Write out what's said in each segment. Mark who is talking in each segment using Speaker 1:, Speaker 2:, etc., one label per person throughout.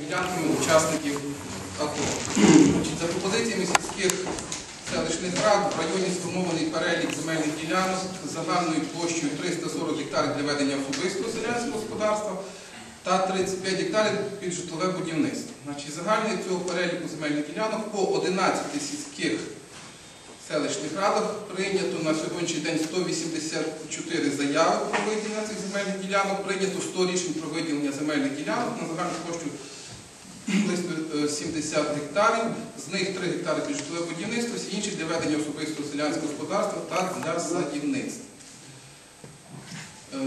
Speaker 1: ділянками учасників АТО. За пропозиціями сільських селищних рад в районі сформований перелік земельних ділянок з загальною площею 340 гектарів для ведення особистого селянського господарства та 35 гектарів під житлове будівництво. Значить, загальний цього переліку земельних ділянок по 11 сільських селищних радах прийнято на сьогоднішній день 184 заяви про виділення цих земельних ділянок, прийнято 100 рішень про виділення земельних ділянок на загальну площу близько е, 70 гектарів, з них 3 гектари під житлове будівництво, всі інші для ведення особистого селянського господарства та для садівництва. Е,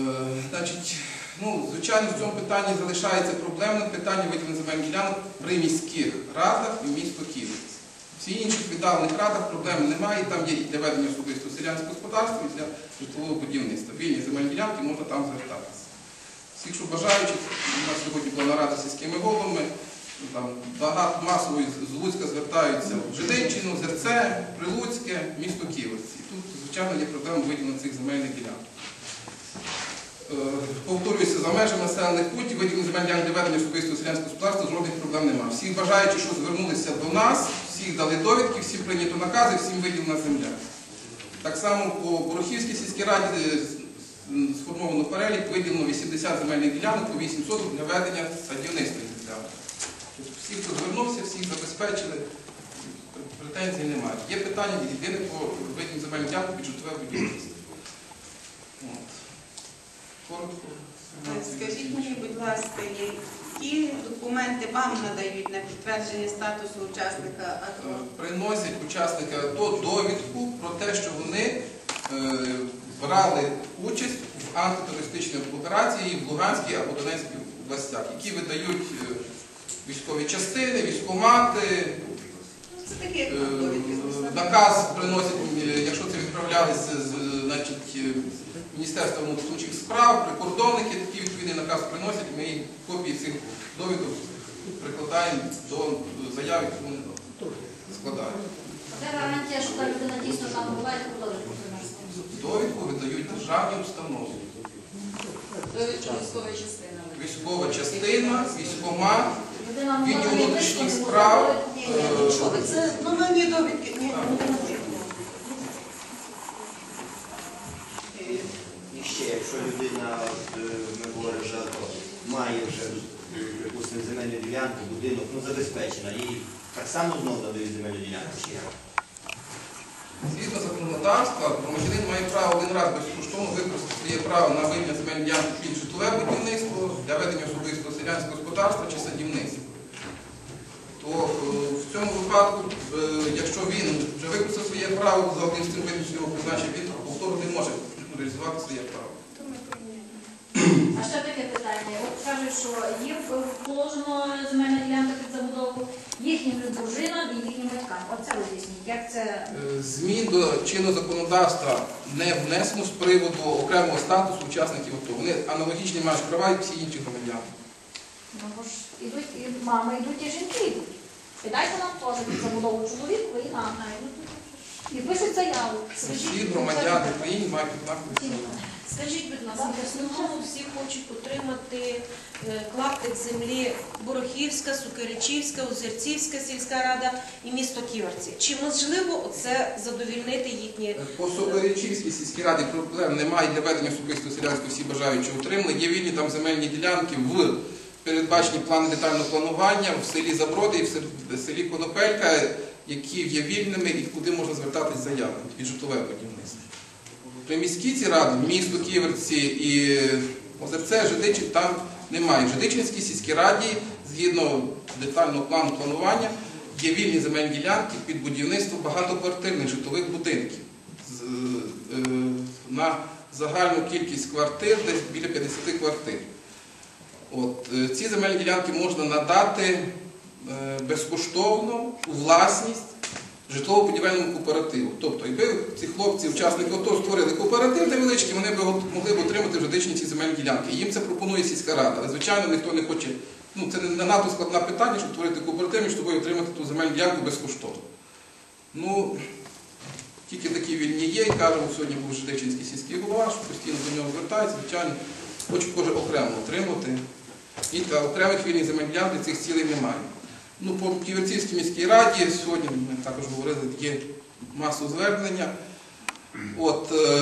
Speaker 1: ну, звичайно, в цьому питанні залишається проблемним питання виділення земельних ділянок при міських радах і місто Київ. Всі інших віддалених радах проблем немає, там є і для ведення особистого селянського господарства, і для житлового будівництва. Вільні земельні ділянки можна там звертатися. Всіх, що бажаючих, у нас сьогодні була нарада з сільськими головами, там багато масово з- Луцька звертаються в Жидичину, Зерце, Прилуцьке, місто Ківерці. Тут, звичайно, є проблема виділення цих земельних ділянок. Е, Повторююся, за межами населених пунктів виділення земельних ділянок для ведення особистого селянського господарства жодних проблем немає. Всіх бажаючих, що звернулися до нас, всіх дали довідки, всім прийнято накази, всім виділена земля. Так само по Порохівській сільській раді е, сформовано перелік, виділено 80 земельних ділянок по 8 соток для ведення садівництва всі, хто звернувся, всіх забезпечили, претензій немає. Є питання єдине по виділенню земельних ділянок під житлове будівництво. Коротко.
Speaker 2: Скажіть мені, будь ласка, які документи вам надають на підтвердження статусу учасника
Speaker 1: Е,
Speaker 2: АТО?
Speaker 1: приносять учасники АТО довідку про те, що вони е, брали участь в антитерористичній операції в Луганській або Донецькій областях, які видають е, військові частини, військомати,
Speaker 2: Ну, Це такі
Speaker 1: е, наказ приносять, е, якщо це відправлялися з е, значить, е, Міністерства внутрішніх справ, прикордонники, такий відповідний наказ приносять, ми копії цих довідок прикладаємо до заяви, яку вони складають.
Speaker 3: Де гарантія, що та людина дійсно там була і продовжує?
Speaker 1: Довідку видають державні установи.
Speaker 3: Військова частина.
Speaker 1: Військова частина, військомат, відділ внутрішніх справ.
Speaker 2: Ну це новинні довідки. Ні,
Speaker 1: Так.
Speaker 2: ні, ні. Е,
Speaker 4: І ще, якщо людина, е, ми говоримо вже, то має вже, е, припустимо, земельну ділянку, будинок, ну забезпечена, їй так само знову надають земельну ділянку. чи як?
Speaker 1: Згідно законодавства, громадянин має право один раз безкоштовно використати своє право на вивільнення земельної ділянки під житлове будівництво для ведення особистого селянського господарства чи садівництва. То е, в цьому випадку, е, якщо він вже використав своє право за одним з цим видом свого призначення, він повторно не може реалізувати своє право.
Speaker 3: А ще таке питання. От кажуть, що їм положено земельна ділянка під забудову їхнім дружинам і їхнім батькам. Оце роз'ясніть. Як це
Speaker 1: Е, Змін до чинного законодавства не внесено з приводу окремого статусу учасників АТО. Вони аналогічні мають права і всі інші громадяни.
Speaker 3: ну бо ж ідуть і мами, йдуть і жінки йдуть. І дайте нам теж забудову чоловіку і нам. І пишуть заяву.
Speaker 1: Всі громадяни України мають однакові.
Speaker 5: Скажіть, будь ласка, в основному всі хочуть отримати е, клаптик землі Борохівська, Сукеричівська, Озерцівська сільська рада і місто Ківерці. Чи можливо оце задовільнити їхні
Speaker 1: По Сокорічівській сільській раді проблем немає для ведення особистого селянського всі бажаючі отримали. Є вільні там земельні ділянки в передбаченні плани детального планування в селі Заброди і в селі Конопелька, які є вільними і куди можна звертатись з заявами під житлове будівництво. При міській ці раді, місто Ківерці і Озерце, Жидичин там немає. В Жидичинській сільській раді, згідно детального плану планування, є вільні земельні ділянки під будівництво багатоквартирних житлових будинків е, на загальну кількість квартир, десь біля 50 квартир. Е, ці земельні ділянки можна надати е, безкоштовно у власність житлово-будівельному кооперативу. Тобто, якби ці хлопці, учасники АТО створили кооператив невеличкий, вони б могли б отримати в Жидичні ці земельні ділянки. Їм це пропонує сільська рада. Але, звичайно, ніхто не хоче. Ну, це не надто складне питання, щоб створити кооператив і щоб отримати ту земельну ділянку безкоштовно. Ну, тільки такі вільні є, і кажемо, сьогодні був Жидичинський сільський голова, що постійно до нього звертається, звичайно, хоче кожен окремо отримати. І окремих вільних земельних ділянок для цих цілей немає. Ну, по Ківерцівській міській раді сьогодні ми також говорили, є масу звернення. От, е,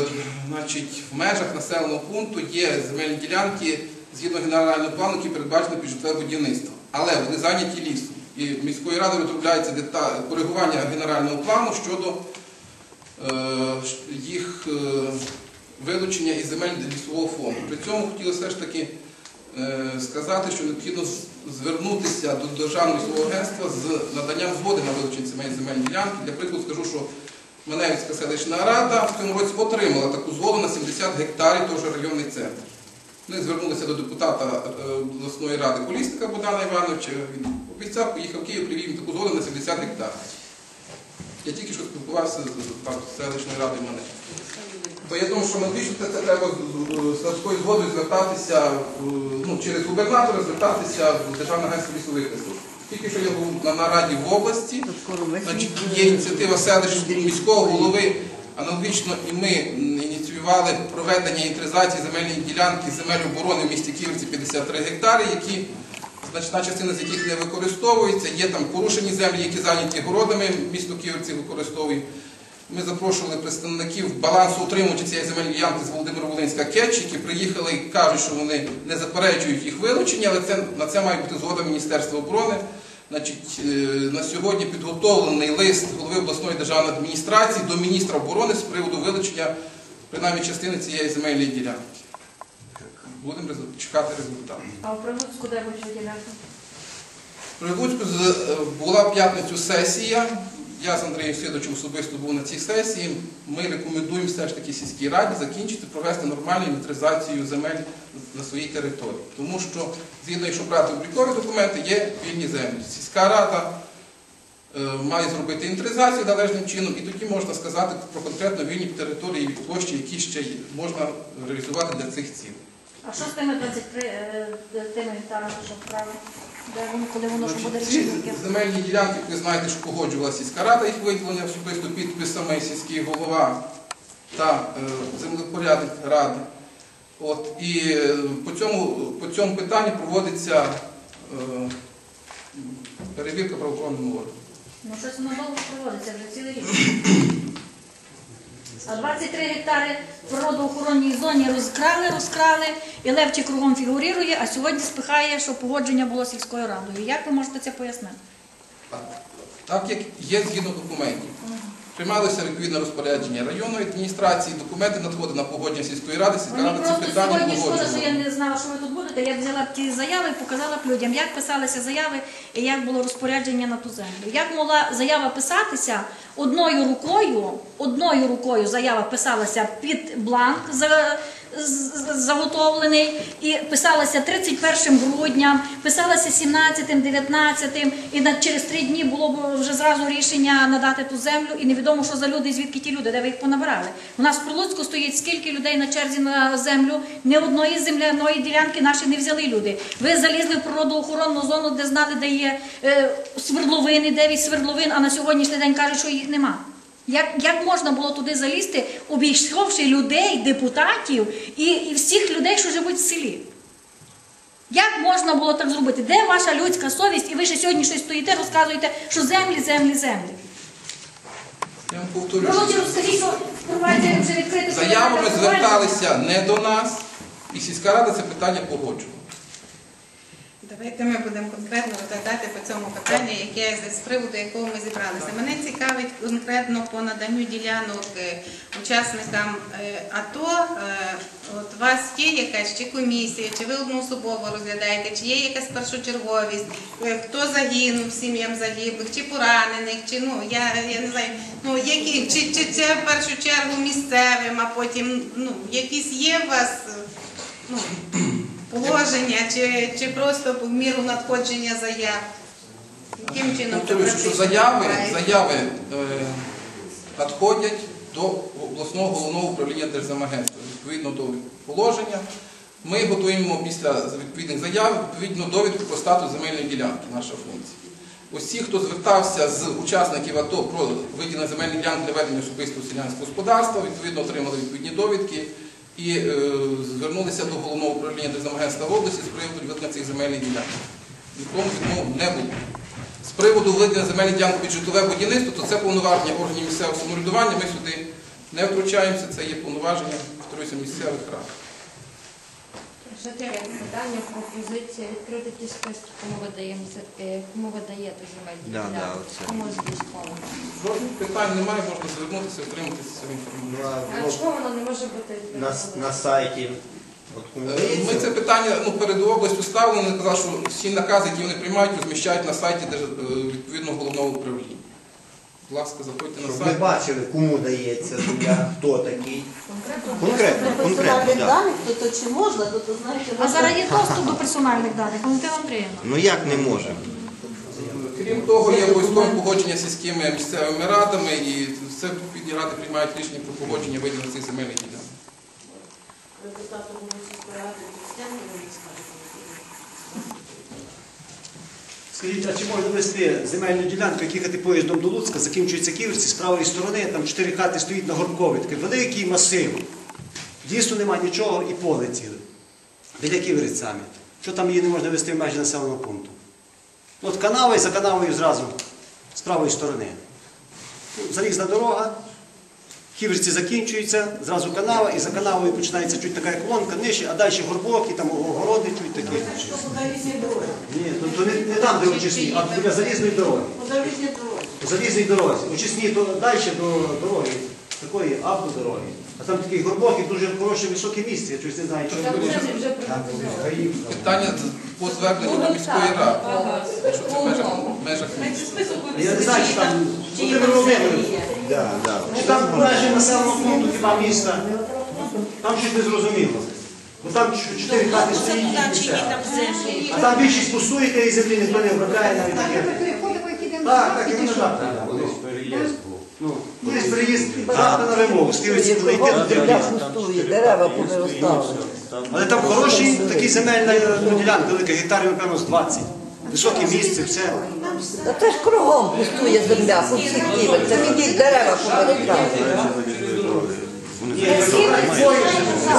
Speaker 1: значить, в межах населеного пункту є земельні ділянки згідно генерального плану, які передбачені під житлове будівництво. Але вони зайняті лісом. І міською радою розробляється дета- коригування генерального плану щодо е, їх е, вилучення із земель лісового фонду. При цьому хотілося все ж таки е, сказати, що необхідно звернутися до Державного лісового агентства з наданням згоди на вилучення земель земельної ділянки. Для прикладу скажу, що Маневська селищна рада в цьому році отримала таку згоду на 70 гектарів, теж районний центр. Ми звернулися до депутата е, обласної ради Колісника Богдана Івановича. Він обіцяв, поїхав в Київ, привів таку згоду на 70 гектарів. Я тільки що спілкувався з селищною радою мене. То я думаю, що навіщо це, треба з- такою згодою звертатися ну, через губернатора, звертатися в Державне агентство лісових ресурсів. Тільки що я був на нараді в області, значить, є ініціатива селищ міського голови. Аналогічно і ми ініціювали проведення інвентаризації земельної ділянки земель оборони в місті Ківерці 53 гектари, які значна частина з яких не використовується. Є там порушені землі, які зайняті городами, місто Ківерці використовує. Ми запрошували представників балансу утримувача цієї земельної ділянки з Володимира Волинська Кетч, які приїхали і кажуть, що вони не заперечують їх вилучення, але це, на це має бути згода Міністерства оборони. Значить, е, на сьогодні підготовлений лист голови обласної державної адміністрації до міністра оборони з приводу вилучення принаймні частини цієї земельної ділянки. Будемо чекати результатів.
Speaker 3: А в Прилуцьку де будуть виділяти?
Speaker 1: При Луцьку з- е, була в п'ятницю сесія. Я з Андрієм Сидочем особисто був на цій сесії. Ми рекомендуємо все ж таки сільській раді закінчити, провести нормальну інвентаризацію земель на своїй території. Тому що, згідно, якщо брати облікові документи, є вільні землі. Сільська рада е, має зробити інвентаризацію належним чином, і тоді можна сказати про конкретно вільні території і площі, які ще можна реалізувати для цих цілей.
Speaker 3: А що з тими 23 е, тими гектарами, що вправи? Де воно, коли воно що буде
Speaker 1: ці
Speaker 3: рішення?
Speaker 1: земельні ділянки, ви знаєте, що погоджувала сільська рада їх виділення особисто підписами сільський голова та е, землепорядник ради. От, і е, по цьому, по цьому питанню проводиться е, перевірка правоохоронним органом.
Speaker 3: Ну щось воно довго проводиться вже цілий рік. А 23 гектари в природоохоронній зоні розкрали, розкрали, і Левчик кругом фігурує, а сьогодні спихає, що погодження було сільською радою. Як ви можете це пояснити?
Speaker 1: Так як є згідно документів. Приймалося відповідне розпорядження районної адміністрації, документи надходили на погодження сільської ради, сільська рада
Speaker 3: просто
Speaker 1: питання
Speaker 3: сьогодні шкода, що я не знала, що ви тут будете. Я взяла ті заяви і показала б людям, як писалися заяви і як було розпорядження на ту землю. Як могла заява писатися одною рукою, одною рукою заява писалася під бланк заготовлений і писалася 31 грудня, писалася 17, 19 і через три дні було б вже зразу рішення надати ту землю, і невідомо, що за люди, звідки ті люди, де ви їх понабирали. У нас в Прилуцьку стоїть скільки людей на черзі на землю. Ні одної земляної ділянки наші не взяли люди. Ви залізли в природоохоронну зону, де знали, де є е, свердловини, 9 свердловин, а на сьогоднішній день кажуть, що їх нема. Як, як можна було туди залізти, обійшовши людей, депутатів і, і всіх людей, що живуть в селі? Як можна було так зробити? Де ваша людська совість? І ви ще сьогодні щось стоїте, розказуєте, що землі, землі, землі.
Speaker 1: Я вам повторюю,
Speaker 3: Володя, розкажіть, що впроваджує вже відкрите
Speaker 1: Заявами зверталися не до нас, і сільська рада це питання погоджувала.
Speaker 2: Давайте ми будемо конкретно розглядати по цьому питанню, яке з приводу якого ми зібралися. Мене цікавить конкретно по наданню ділянок е, учасникам е, АТО. Е, От у вас є якась чи комісія, чи ви одноособово розглядаєте, чи є якась першочерговість, хто загинув сім'ям загиблих, чи поранених, чи ну я, я не знаю, ну які чи, чи це в першу чергу місцевим, а потім ну якісь є у вас. Ну, положення чи, чи просто в міру надходження заяв? Яким чином
Speaker 1: Повторюю, що заяви, заяви е, надходять до обласного головного управління Держземагентства. Відповідно до положення, ми готуємо після відповідних заяв відповідну довідку про статус земельної ділянки, наша функція. Усі, хто звертався з учасників АТО про виділення земельних ділянок для ведення особистого селянського господарства, відповідно отримали відповідні довідки. І е, звернулися до головного управління Держземагентства в області з приводу відведення цих земельних ділянок. Нікому відмов не було. З приводу введення земельних ділянок під житлове будівництво, то це повноваження органів місцевого самоврядування. Ми сюди не втручаємося, це є повноваження повторюся, місцевих рад.
Speaker 6: Таке питання, пропозиція відкрити ті списки, кому ви даємо з- е, кому ви даєте земельні
Speaker 4: Да, да,
Speaker 6: ділянки,
Speaker 4: оце.
Speaker 6: кому з.
Speaker 1: Жодних питань немає, можна звернутися, отримати цю інформацію.
Speaker 4: а
Speaker 6: А
Speaker 4: ну,
Speaker 6: чому воно не може бути
Speaker 4: на, на сайті от
Speaker 1: Е, Ми це питання ну, перед областю ставили, вони казали, що всі накази, які вони приймають, розміщають на сайті держ- е, відповідного головного управління. Будь ласка, заходьте на
Speaker 4: щоб ми
Speaker 1: сайт.
Speaker 4: бачили, кому дається земля, хто такий.
Speaker 6: конкретно?
Speaker 4: Конкретно,
Speaker 7: персональних
Speaker 4: так.
Speaker 7: даних, то, то чи можна, то, то знаєте,
Speaker 3: А зараз є доступ до персональних даних. Валентина Андріївна.
Speaker 4: Ну як не може?
Speaker 1: Крім того, є обов'язкове погодження з сільськими місцевими радами, і все відповідні ради приймають рішення про погодження виділення цих земельних ділянок.
Speaker 5: Результатом сільської ради Костянтина не скажете.
Speaker 8: Скажіть, а чи можна вести земельну ділянку, як їхати поїздом до Луцька, закінчується Ківерці, з правої сторони, там чотири хати стоїть на горбкові, такий великий масив. Дійсно нема нічого і поле ціле. Біля Ківерець самі. Що там її не можна вести в межі населеного пункту? От канава і за канавою зразу з правої сторони. Ну, Залізна дорога, Ківерці закінчуються, зразу канава, і за канавою починається чуть така колонка нижче, а далі горбок і там огороди чуть такі. Ні, то, то не, не там, де очисні, а біля залізної дороги.
Speaker 7: Подивіться дорозі.
Speaker 8: По залізній дорозі. Очисні то далі до дороги, такої автодороги. А там такий горбок і дуже хороше високе місце. Я щось не знаю, що
Speaker 6: Там вже.
Speaker 1: Питання по зверненню до міської ради. Що це в межах, в межах міста.
Speaker 8: Я не знаю, чи там Володимир Володимирович,
Speaker 4: Да, да.
Speaker 8: чи там межі населеного пункту хіба міста. Там щось не зрозуміло. Бо там ч- чотири хати стоїть і все. А там більшість пустує тієї землі, ніхто не обробляє навіть таке. Так, так, і воно так.
Speaker 4: Колись переїзд був.
Speaker 8: Ну, колись приїзд завтра на вимогу, скільки туди йти
Speaker 7: пустує, дерева повиростали.
Speaker 8: Але там хороший такий земельна ну, ділянка, велика, гектарів, напевно, з 20. Високе місце, все.
Speaker 7: Та це ж кругом пустує земля, по всіх ківерцях, ідіть дерева повиростали.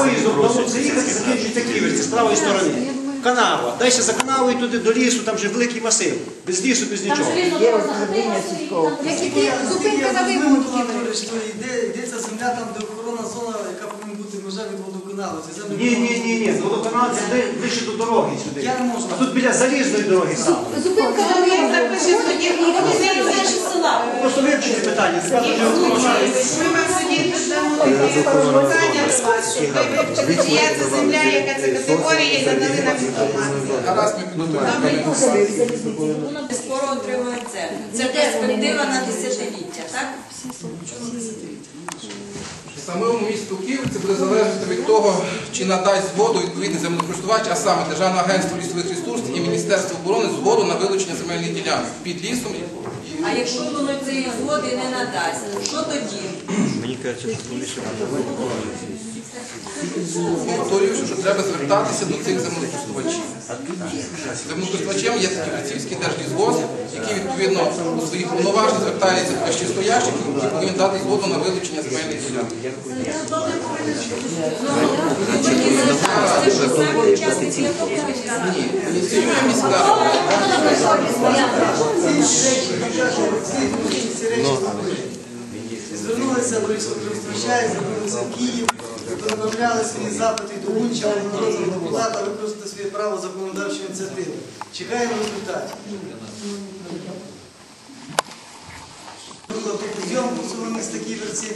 Speaker 8: Поїздом до Луцька їхати, закінчується ківерці з правої сторони. Канава. Далі за канавою туди до лісу, там вже великий масив. Без лісу, без нічого.
Speaker 7: Є розроблення сільського.
Speaker 3: як іти, зупинка на вимогу Де
Speaker 9: ця земля там, де охорона зона, яка повинна бути межа від водоканалу. Це землі
Speaker 8: Ні, ні, ні, ні. Водоканал це де- ближче до дороги сюди.
Speaker 9: Я не можу.
Speaker 8: А тут біля залізної дороги саме.
Speaker 3: Зупинка на вимогу.
Speaker 2: тоді, вони
Speaker 5: Це межі села.
Speaker 8: Просто вивчити питання.
Speaker 2: Ми вам тоді дамо питання до вас, щоб ви вивчили, чия це земля, яка це категорія, і надали нам інформацію.
Speaker 10: Скоро отримують землю. Це перспектива на десятиліття, так?
Speaker 1: Самому місту Київ це буде залежати від того, чи надасть згоду відповідний землекористувач, а саме Державне агентство лісових ресурсів і Міністерство оборони згоду на вилучення земельних ділянок під лісом.
Speaker 10: А якщо воно цієї згоди не надасть, що тоді?
Speaker 4: Мені кажеться, що більше
Speaker 1: повторюючи, що треба звертатися до цих землекористувачів. Землекористувачем є Ківерцівський держлісгосп, який відповідно у своїх повноважень звертається до вищестоящих і повинен дати згоду на вилучення земельних ділянок. Ні, ініціює міська рада.
Speaker 9: Звернулися до військовокористувача, звернулися в Київ, направляли свої запити до Гунча, народного депутата, використати своє право законодавчої ініціативи. Чекаємо результатів. Зйомку цього міста Ківерці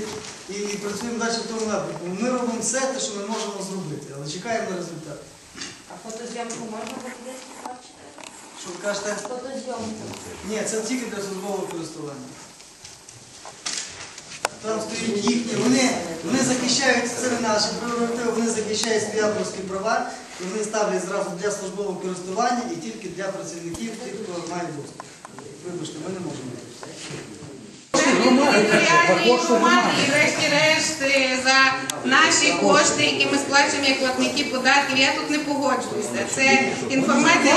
Speaker 9: і, працюємо далі в тому напрямку. Ми робимо все те, що ми можемо зробити, але чекаємо на результат.
Speaker 6: А фотозйомку можна буде?
Speaker 9: Що ви кажете?
Speaker 6: Фотозйомку.
Speaker 9: Ні, це тільки для службового користування. Там стоїть їхні, вони, вони захищають, це наші прерогативи, вони захищають свої права, і вони ставлять зразу для службового користування і тільки для працівників, тих, хто має доступ. Вибачте, ми не можемо.
Speaker 2: Територіальної громади і врешті-решт е, за наші кошти, які ми сплачуємо як платники податків, я тут не погоджуюся. Це інформація.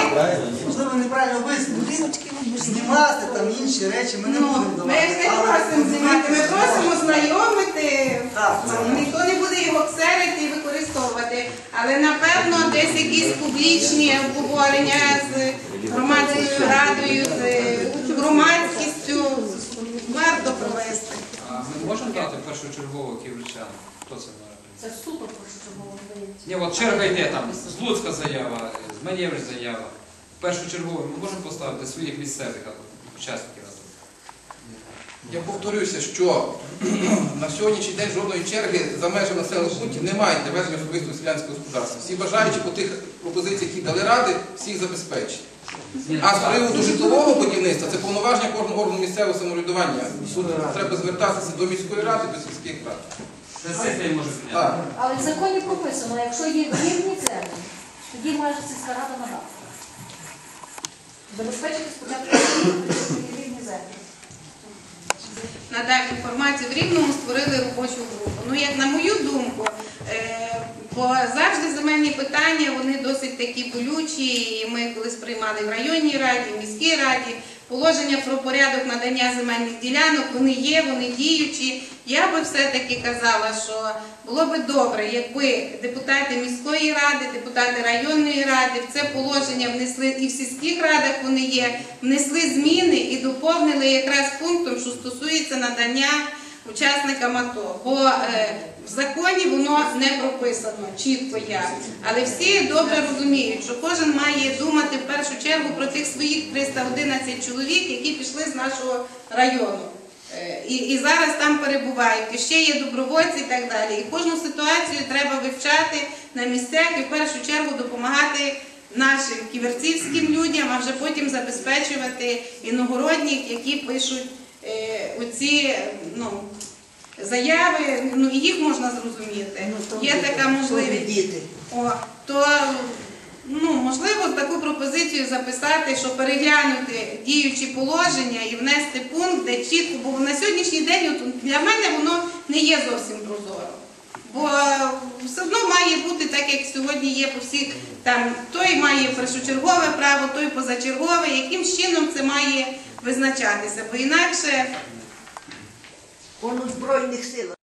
Speaker 9: Можливо, неправильно висновки. Знімати там інші речі ми не
Speaker 2: Ну,
Speaker 9: будемо
Speaker 2: ми ж
Speaker 9: давати.
Speaker 2: не просимо знімати, ми просимо знайомити.
Speaker 9: Так,
Speaker 2: Ніхто не буде його ксерити і використовувати. Але напевно десь якісь публічні обговорення з громадською радою, з громадськістю провести.
Speaker 11: А ми можемо дати першочергово київчан? Хто це може?
Speaker 3: Це супер першочергово здається.
Speaker 11: Ні, от черга йде там, з Луцька заява, з Манєвич заява. Першочергово ми можемо поставити своїх місцевих учасників АТО?
Speaker 1: Я повторюся, що на сьогоднішній день жодної черги за межами населених пунктів немає для ведення особистого селянського господарства. Всі бажаючі по тих пропозиціях, які дали ради, всіх забезпечить. А з приводу житлового будівництва це повноваження кожного органу місцевого самоврядування. Треба звертатися до міської ради, до сільських рад. Так.
Speaker 3: Але в законі прописано, якщо є вірні землі, тоді може сільська рада надати. Забезпечити спочатку вірні землі.
Speaker 2: надав інформацію в Рівному, створили робочу групу. Ну, як на мою думку, е, бо завжди земельні питання вони досить такі болючі. І ми колись приймали в районній раді, в міській раді. Положення про порядок надання земельних ділянок, вони є, вони діючі. Я би все-таки казала, що було би добре, якби депутати міської ради, депутати районної ради в це положення внесли і в сільських радах вони є, внесли зміни і доповнили якраз пунктом, що стосується надання учасникам АТО. Бо е, в законі воно не прописано чітко як. Але всі добре розуміють, що кожен має думати в першу чергу про тих своїх 311 чоловік, які пішли з нашого району. Е, І, і зараз там перебувають, і ще є добровольці і так далі. І кожну ситуацію треба вивчати на місцях і в першу чергу допомагати нашим ківерцівським людям, а вже потім забезпечувати іногородніх, які пишуть оці ну, заяви, ну і їх можна зрозуміти. Є така можливість. О, то ну, можливо таку пропозицію записати, що переглянути діючі положення і внести пункт, де чітко, бо на сьогоднішній день от, для мене воно не є зовсім прозоро. Бо все одно має бути так, як сьогодні є по всіх, там той має першочергове право, той позачергове, яким чином це має визначатися, бо інакше
Speaker 7: Он у Збройних силах.